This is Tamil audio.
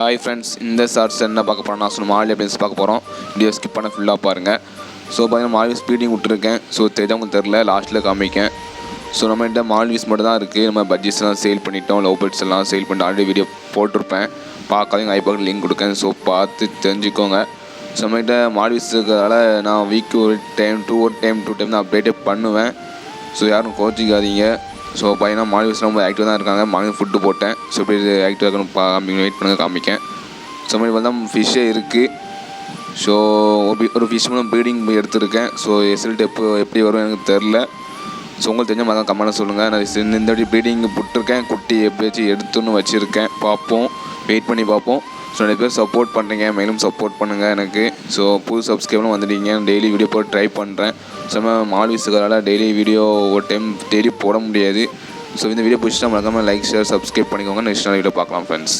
ஹாய் ஃப்ரெண்ட்ஸ் இந்த சார்ஸ் என்ன பார்க்க போகிறோம்னா நான் சொன்ன மாலி அப்படின்னு பார்க்க போகிறோம் வீடியோ ஸ்கிப் பண்ண ஃபுல்லாக பாருங்கள் ஸோ பார்த்தீங்கன்னா மால்விஸ் ஸ்பீடிங் விட்டுருக்கேன். ஸோ தெரிஞ்சவங்க தெரில லாஸ்ட்டில் காமிக்கேன். ஸோ நம்மகிட்ட மால்விஸ் மட்டும் தான் இருக்குது நம்ம பட்ஜெட்ஸ்லாம் சேல் பண்ணிட்டோம். லவ் பெட்ஸ் எல்லாம் சேல் பண்ணிட்டு ஆல்ரெடி வீடியோ போட்டிருப்பேன். பார்க்காதீங்க ஐபாக் லிங்க் கொடுக்கேன் ஸோ பார்த்து தெரிஞ்சுக்கோங்க. ஸோ நம்மகிட்ட மால்விஸ் இருக்கிறதால நான் வீக் ஒரு டைம் டூ ஒரு டைம் டூ டைம் தான் அப்டேட்டே பண்ணுவேன். ஸோ யாரும் கோச்சிக்காதீங்க. ஸோ பார்த்தீங்கன்னா மால்விஸ் ரொம்ப ஆக்டிவாக தான் இருக்காங்க. மார்னிங் ஃபுட்டு போட்டேன். ஸோ எப்படி ஆக்டிவாக இருக்கணும். காமிக்க வெயிட் பண்ணுங்கள் காமிக்கேன். ஸோ மாதிரி பார்த்தா ஃபிஷ்ஷே இருக்குது ஸோ ஒரு ஒரு ஃபிஷ் மூலம் ப்ரீடிங் எடுத்திருக்கேன். ஸோ ரிசல்ட் எப்போ எப்படி வரும் எனக்கு தெரில ஸோ உங்களுக்கு தெரிஞ்ச மாதிரி கமெண்ட் சொல்லுங்கள் நான் இந்த- வாட்டி ப்ரீடிங் போட்டிருக்கேன். குட்டி எப்படியாச்சும் எடுத்துன்னு வச்சுருக்கேன். பார்ப்போம். வெயிட் பண்ணி பார்ப்போம். ஸோ நிறைய பேர் சப்போர்ட் பண்ணுறீங்க மேலும் சப்போர்ட் பண்ணுங்கள் எனக்கு. ஸோ புது சப்ஸ்கிரைபரும் வந்துட்டீங்க டெய்லி வீடியோ போட்டு ட்ரை பண்ணுறேன் ஸோ மால்விஸுக்கால டெய்லி வீடியோ ஒரு டைம் டெய்லி போட முடியாது. ஸோ இந்த வீடியோ பிடிச்சிட்டா மறக்காமல் லைக் ஷேர் சப்ஸ்கிரைப் பண்ணிக்கோங்க. நெக்ஸ்ட் நாள் வீடியோ பார்க்கலாம் ஃப்ரெண்ட்ஸ்